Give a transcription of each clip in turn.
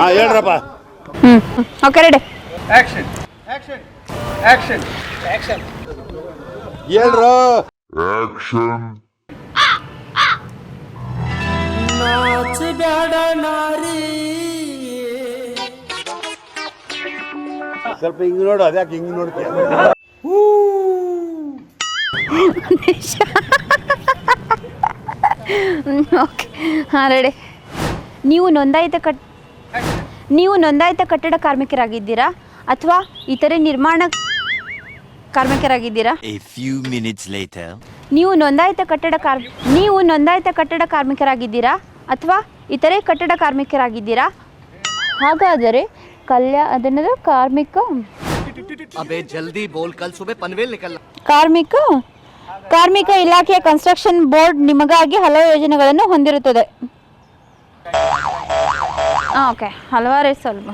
ಹಾಂ ಹೇಳ್ರಪ್ಪ. ಹ್ಞೂ okay ready ಹೇಳ್ರು. ಸ್ವಲ್ಪ ಹಿಂಗೆ ನೋಡು ಅದ್ಯಾಕೆ ಹಿಂಗೆ ನೋಡ್ತೀಯ? ಓಕೆ ಹಾಂ ರೆಡಿ ನೀವು ನೋಂದಾಯಿತ ಕಟ್ ನೀವು ನೋಂದಾಯಿತ ಕಟ್ಟಡ ಕಾರ್ಮಿಕರಾಗಿದ್ದೀರಾ ಅಥವಾ ಇತರೆ ನಿರ್ಮಾಣ ಕಾರ್ಮಿಕರಾಗಿದ್ದೀರಾ? ನೀವು ನೋಂದಾಯಿತ ಕಟ್ಟಡ ಕಾರ್ ನೀವು ನೋಂದಾಯಿತ ಕಟ್ಟಡ ಕಾರ್ಮಿಕರಾಗಿದ್ದೀರಾ ಅಥವಾ ಇತರೆ ಕಟ್ಟಡ ಕಾರ್ಮಿಕರಾಗಿದ್ದೀರಾ? ಹಾಗಾದರೆ ಕಲ್ಯಾ ಅದನ್ನದ ಕಾರ್ಮಿಕ ಕಾರ್ಮಿಕ ಕಾರ್ಮಿಕ ಇಲಾಖೆಯ ಕನ್ಸ್ಟ್ರಕ್ಷನ್ ಬೋರ್ಡ್ ನಿಮಗಾಗಿ ಹಲವು ಯೋಜನೆಗಳನ್ನು ಹೊಂದಿರುತ್ತದೆ. ಓಕೆ ಹಲವಾರು ಸ್ವಲ್ಪ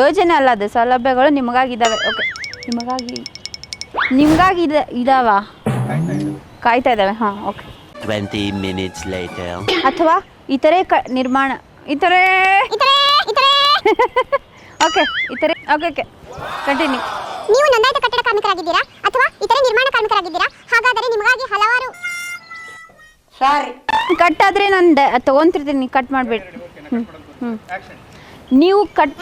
ಯೋಜನೆ ಅಲ್ಲ ಅದು ಸೌಲಭ್ಯಗಳು ನಿಮಗಾಗಿದ್ದಾವೆ. ಓಕೆ ನಿಮಗಾಗಿ ನಿಮಗಾಗಿ ಇದೆ ಇದಾವ? ಕಾಯ್ತಾ ಇದ್ದಾವೆ ಹಾಂ ಓಕೆ 20 minutes later. ಅಥವಾ ಇತರೆ ಕ ನಿರ್ಮಾಣ ಇತರೆ ಓಕೆ ಇತರೆ. ಓಕೆ ಓಕೆ ಕಂಟಿನ್ಯೂ ನೀವು ನೋಂದಾಯಿತ ಕಟ್ಟಡ ಕಾರ್ಮಿಕರಾಗಿದ್ದೀರಾ? ಅಥವಾ ಇತರೆ ನಿರ್ಮಾಣ ಕಾರ್ಮಿಕರಾಗಿದ್ದೀರಾ? ಹಾಗಾದರೆ ನಿಮಗಾಗಿ ಹಲವಾರು ಕಟ್ ಆದರೆ ನಾನು ತಗೊಂತಿರ್ತೀನಿ ಕಟ್ ಹ್ಞೂ ನೀವು ಕಟ್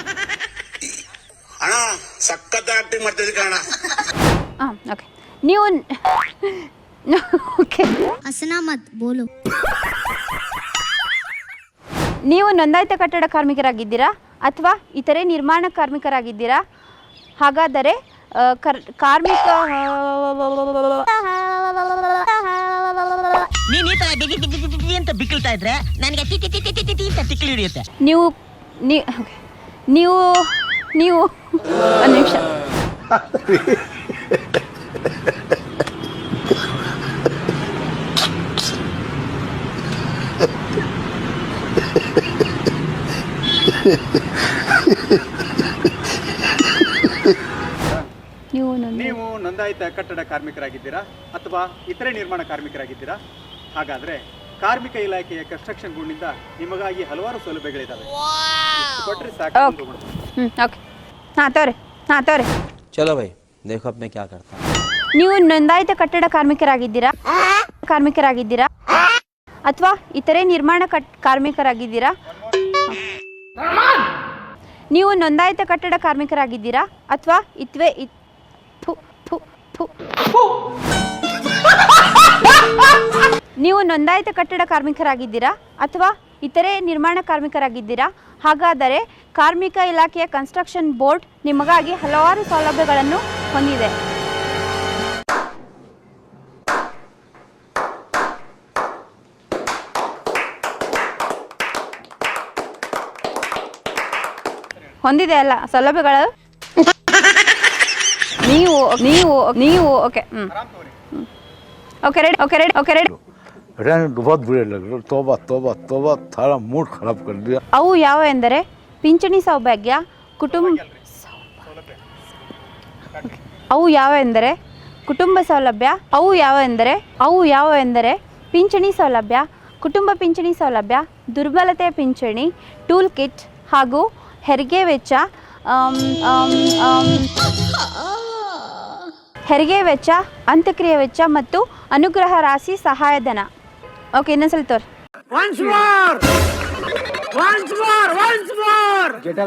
ಅಣ್ಣ ಸಖತ್ ಆಕ್ಟಿಂಗ್ ಮಾಡ್ತಿದ್ದೆ ಕಣ ಹಾಂ ಓಕೆ ನೀವು ಓಕೆ ಹಸನಾ ಮತ್ ಬೋಲು. ನೀವು ನೋಂದಾಯಿತ ಕಟ್ಟಡ ಕಾರ್ಮಿಕರಾಗಿದ್ದೀರಾ ಅಥವಾ ಇತರೆ ನಿರ್ಮಾಣ ಕಾರ್ಮಿಕರಾಗಿದ್ದೀರಾ? ಹಾಗಾದರೆ ಕರ್ ಕಾರ್ಮಿಕ ನೀನ್ ಈ ತರ ಬಿಗಿ ಬಿಗಿ ಬಿಗಿ ಬಿಗಿ ಅಂತ ಬಿಕ್ಕಳ್ತಾ ಇದ್ರೆ ನನಗೆ ಟಿ ಟಿ ಟಿ ಟಿ ಟಿ ಟಿ ಅಂತ ತಿಕ್ಲಿ ಹಿಡಿಯುತ್ತೆ. ನೀವು ನೀ- okay. ನೀವು ನೀವು ಒಂದು ನಿಮಿಷ. ನೀವು ನನ್ನ ನೀವು ನೋಂದಾಯಿತ ಕಟ್ಟಡ ಕಾರ್ಮಿಕರಾಗಿದ್ದೀರಾ ಅಥವಾ ಇತರೆ ನಿರ್ಮಾಣ ಕಾರ್ಮಿಕರಾಗಿದ್ದೀರಾ? ಹಾಗಾದ್ರೆ ಕಾರ್ಮಿಕ ಇಲಾಖೆಯ ಕನ್ಸ್ಟ್ರಕ್ಷನ್ ಗುಂಡಿಂದ ನಿಮಗಾಗಿ ಹಲವಾರು ಸೌಲಭ್ಯಗಳಿದ್ದಾವೆ ಕೊಟ್ರೆ ಸಾಕು ಚಲೋ ಬೈ. ನೀವು ನೋಂದಾಯಿತ ಕಟ್ಟಡ ಕಾರ್ಮಿಕರಾಗಿದ್ದೀರಾ? ಕಾರ್ಮಿಕರಾಗಿದ್ದೀರಾ? ಅಥವಾ ಇತರೆ ನಿರ್ಮಾಣ ಕಾರ್ಮಿಕರಾಗಿದ್ದೀರಾ? ನೀವು ನೋಂದಾಯಿತ ಕಟ್ಟಡ ಕಾರ್ಮಿಕರಾಗಿದ್ದೀರಾ? ಅಥವಾ ಇತ್ವೆ ಇತ್ತು ನೀವು ನೋಂದಾಯಿತ ಕಟ್ಟಡ ಕಾರ್ಮಿಕರಾಗಿದ್ದೀರಾ ಅಥವಾ ಇತರೆ ನಿರ್ಮಾಣ ಕಾರ್ಮಿಕರಾಗಿದ್ದೀರಾ? ಹಾಗಾದರೆ ಕಾರ್ಮಿಕ ಇಲಾಖೆಯ ಕನ್ಸ್ಟ್ರಕ್ಷನ್ ಬೋರ್ಡ್ ನಿಮಗಾಗಿ ಹಲವಾರು ಸೌಲಭ್ಯಗಳನ್ನು ಹೊಂದಿದೆ. ಹೊಂದಿದೆ ಅಲ್ಲ ಸೌಲಭ್ಯಗಳು? ನೀವು ನೀವು ನೀವು ಓಕೆ ಹ್ಞೂ okay ready okay ready okay ready रहने दो, बहुत बुरे लग रहे तोबा तोबा तोबा थारा मूड खराब कर दिया ಅವು ಯಾವ ಎಂದರೆ ಪಿಂಚಣಿ ಸೌಭಾಗ್ಯ ಕುಟುಂಬ ಅವು ಯಾವ ಎಂದರೆ ಕುಟುಂಬ ಸೌಲಭ್ಯ ಅವು ಯಾವ ಎಂದರೆ ಅವು ಯಾವ ಎಂದರೆ ಪಿಂಚಣಿ ಸೌಲಭ್ಯ ಕುಟುಂಬ ಪಿಂಚಣಿ ಸೌಲಭ್ಯ ದುರ್ಬಲತೆ ಪಿಂಚಣಿ ಟೂಲ್ ಕಿಟ್ ಹಾಗೂ ಹೆರಿಗೆ ವೆಚ್ಚ ಆಮ್, ಆಮ್, ಆಮ್, ಹೆರಿಗೆ ವೆಚ್ಚ ಅಂತ್ಯಕ್ರಿಯೆ ವೆಚ್ಚ ಮತ್ತು ಅನುಗ್ರಹ ರಾಶಿ ಸಹಾಯಧನ ಓಕೆ ಇನ್ನೊಂದ್ಸಲ ತೋರಿ.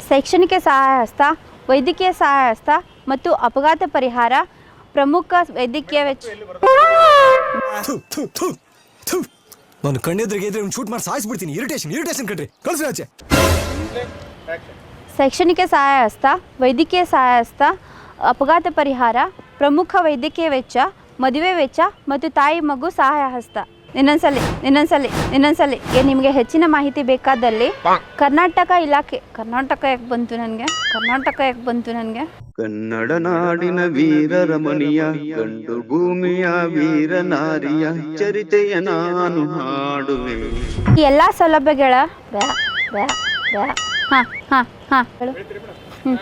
ಶೈಕ್ಷಣಿಕ ಸಹಾಯ ಹಸ್ತ ವೈದ್ಯಕೀಯ ಸಹಾಯ ಹಸ್ತ ಮತ್ತು ಅಪಘಾತ ಪರಿಹಾರ ಪ್ರಮುಖ ವೈದ್ಯಕೀಯ ವೆಚ್ಚ. ನಾನು ಕಣ್ಣೆದ್ರಿಗೆ ಇದ್ರೆ ಶೂಟ್ ಮಾಡಿ ಸಾಯಿಸ್ಬಿಡ್ತೀನಿ ಇರಿಟೇಷನ್ ಇರಿಟೇಷನ್ ಕಣ್ರಿ. ಕಳ್ಸಿ ಆಚೆ. ಶೈಕ್ಷಣಿಕ ಸಹಾಯ ಹಸ್ತ ವೈದ್ಯಕೀಯ ಸಹಾಯ ಹಸ್ತ ಅಪಘಾತ ಪರಿಹಾರ ಪ್ರಮುಖ ವೈದ್ಯಕೀಯ ವೆಚ್ಚ ಮದುವೆ ವೆಚ್ಚ ಮತ್ತು ತಾಯಿ ಮಗು ಸಹಾಯ ಹಸ್ತ ಇನ್ನೊಂದ್ಸಲಿ ಇನ್ನೊಂದ್ಸಲಿ ಇನ್ನೊಂದ್ಸಲಿ ಏ ನಿಮಗೆ ಹೆಚ್ಚಿನ ಮಾಹಿತಿ ಬೇಕಾದಲ್ಲಿ ಕರ್ನಾಟಕ ಇಲಾಖೆ ಕರ್ನಾಟಕ ಯಾಕೆ ಬಂತು ನನಗೆ? ಕರ್ನಾಟಕ ಯಾಕೆ ಬಂತು ನನಗೆ? ಕನ್ನಡ ನಾಡಿನ ವೀರ ರಮಣಿಯ ಗಂಡು ಭೂಮಿಯ ವೀರ ನಾರಿಯ ಚರಿತೆಯ ನಾನು ಹಾಡುವೆ. ಈ ಎಲ್ಲ ಸೌಲಭ್ಯಗಳ ಬ್ಯಾ ಹಾ ಹಾ ಹಾ ಹಾಂ ಹಾಂ. ಹೇಳು ಹ್ಞೂ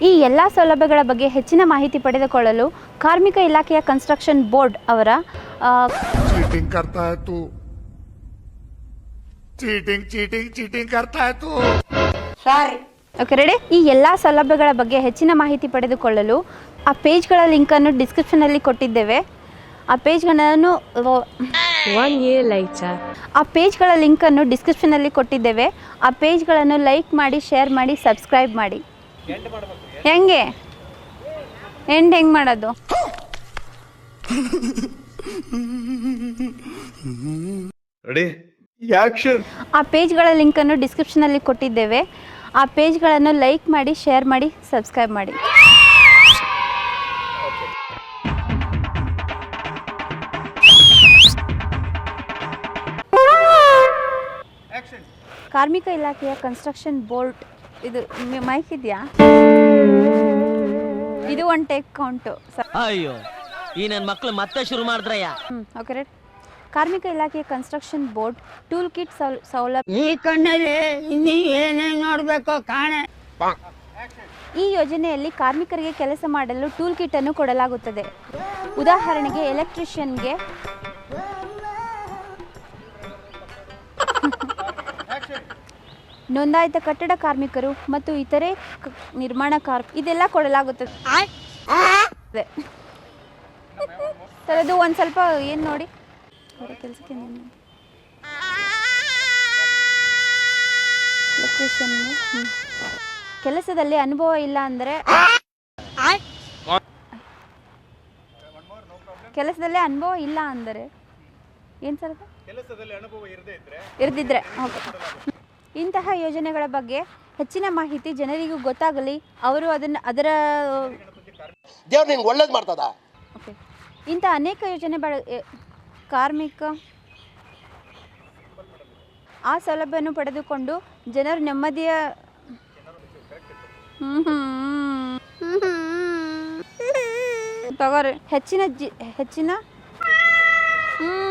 ಈ ಎಲ್ಲ ಸೌಲಭ್ಯಗಳ ಬಗ್ಗೆ ಹೆಚ್ಚಿನ ಮಾಹಿತಿ ಪಡೆದುಕೊಳ್ಳಲು ಕಾರ್ಮಿಕ ಇಲಾಖೆಯ ಕನ್ಸ್ಟ್ರಕ್ಷನ್ ಬೋರ್ಡ್ ಅವರ ಆ, चीटिंग करता है तू ಓಕೆ ರೆಡಿ ಈ ಎಲ್ಲ ಸೌಲಭ್ಯಗಳ ಬಗ್ಗೆ ಹೆಚ್ಚಿನ ಮಾಹಿತಿ ಪಡೆದುಕೊಳ್ಳಲು ಆ ಪೇಜ್ಗಳ ಲಿಂಕನ್ನು ಡಿಸ್ಕ್ರಿಪ್ಷನಲ್ಲಿ ಕೊಟ್ಟಿದ್ದೇವೆ ಆ ಪೇಜ್ಗಳನ್ನು One year later. ಆ ಪೇಜ್ಗಳ ಲಿಂಕನ್ನು ಡಿಸ್ಕ್ರಿಪ್ಷನಲ್ಲಿ ಕೊಟ್ಟಿದ್ದೇವೆ ಆ ಪೇಜ್ಗಳನ್ನು ಲೈಕ್ ಮಾಡಿ ಶೇರ್ ಮಾಡಿ ಸಬ್ಸ್ಕ್ರೈಬ್ ಮಾಡಿ ಹೆಂಗೆ? ಎಂಡ್ ಹೆಂಗೆ ಮಾಡೋದು? ರೆಡಿ? ಪೇಜ್ಗಳ ಆ ಪೇಜ್ಗಳ ಲಿಂಕನ್ನು ಡಿಸ್ಕ್ರಿಪ್ಷನಲ್ಲಿ ಕೊಟ್ಟಿದ್ದೇವೆ. ಆ ಪೇಜ್ಗಳನ್ನು ಲೈಕ್ ಮಾಡಿ ಶೇರ್ ಮಾಡಿ ಸಬ್ಸ್ಕ್ರೈಬ್ ಮಾಡಿ. ಕಾರ್ಮಿಕ ಇಲಾಖೆಯ ಕನ್ಸ್ಟ್ರಕ್ಷನ್ ಬೋರ್ಡ್ ಇದು ಮೈಕ್ ಇದೆಯಾ? ಇದು ಒನ್ ಟೇಕ್ ಕೌಂಟು ಅಯ್ಯೋ ಈ ನನ್ನ ಮಕ್ಕಳು ಮತ್ತೆ ಶುರು ಮಾಡಿದ್ರಯ್ಯ. ಹ್ಞೂ ಓಕೆ ರೈಟ್ ಕಾರ್ಮಿಕ ಇಲಾಖೆಯ ಕನ್ಸ್ಟ್ರಕ್ಷನ್ ಬೋರ್ಡ್ ಟೂಲ್ ಕಿಟ್ ಸೌಲಭ್ಯ ಈ ಕಣ್ಣಲ್ಲಿ ಇನ್ನೀ ಏನೇನು ನೋಡಬೇಕು ಕಾಣೆ. ಈ ಯೋಜನೆಯಲ್ಲಿ ಕಾರ್ಮಿಕರಿಗೆ ಕೆಲಸ ಮಾಡಲು ಟೂಲ್ ಕಿಟ್ ಅನ್ನು ಕೊಡಲಾಗುತ್ತದೆ. ಉದಾಹರಣೆಗೆ ಎಲೆಕ್ಟ್ರಿಷಿಯನ್ಗೆ ನೋಂದಾಯಿತ ಕಟ್ಟಡ ಕಾರ್ಮಿಕರು ಮತ್ತು ಇತರೆ ನಿರ್ಮಾಣ ಕಾರ್ ಇದೆಲ್ಲ ಕೊಡಲಾಗುತ್ತದೆ. ಸರ್ ಅದು ಒಂದು ಸ್ವಲ್ಪ ಏನು ನೋಡಿ. ಕೆಲಸಕ್ಕೆ ಕೆಲಸದಲ್ಲಿ ಅನುಭವ ಇಲ್ಲ ಅಂದರೆ ಕೆಲಸದಲ್ಲಿ ಅನುಭವ ಇಲ್ಲ ಅಂದರೆ ಏನು ಸರ್? ಕೆಲಸದಲ್ಲಿ ಅನುಭವ ಇರ್ದಿದ್ರೆ ಓಕೆ ಇಂತಹ ಯೋಜನೆಗಳ ಬಗ್ಗೆ ಹೆಚ್ಚಿನ ಮಾಹಿತಿ ಜನರಿಗೂ ಗೊತ್ತಾಗಲಿ ಅವರು ಅದನ್ನ ಅದರ ದೇವ್ರು ನಿಂಗೆ ಒಳ್ಳೇದು ಮಾಡ್ತದ? ಓಕೆ. ಇಂಥ ಅನೇಕ ಯೋಜನೆ ಬಳ ಕಾರ್ಮಿಕ ಆ ಸೌಲಭ್ಯವನ್ನು ಪಡೆದುಕೊಂಡು ಜನರು ನೆಮ್ಮದಿಯ ಹ್ಮ್ ಹ್ಮ್. ತಗೋರಿ. ಹೆಚ್ಚಿನ ಜಿ ಹೆಚ್ಚಿನ ಹ್ಮ್,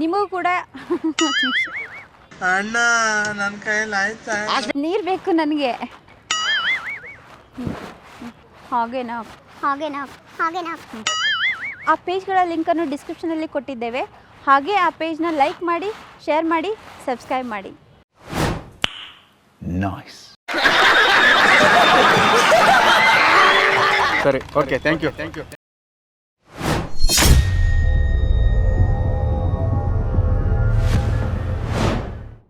ನಿಮಗೂ ಕೂಡ. ಅಣ್ಣ ನನ್ನ ಕೈಯಲ್ಲಿ ಆಯ್ತಾ? ನೀರು ಬೇಕು ನನಗೆ. ಹಾಗೇನಾ? ಹಾಗೇನಾ? ಹಾಗೇನಾ? ಆ ಪೇಜ್ಗಳ ಲಿಂಕನ್ನು ಡಿಸ್ಕ್ರಿಪ್ಷನಲ್ಲಿ ಕೊಟ್ಟಿದ್ದೇವೆ. ಹಾಗೆ ಆ ಪೇಜ್ನ ಲೈಕ್ ಮಾಡಿ ಶೇರ್ ಮಾಡಿ ಸಬ್ಸ್ಕ್ರೈಬ್ ಮಾಡಿ. ನೈಸ್ ಸರಿ okay thank you thank you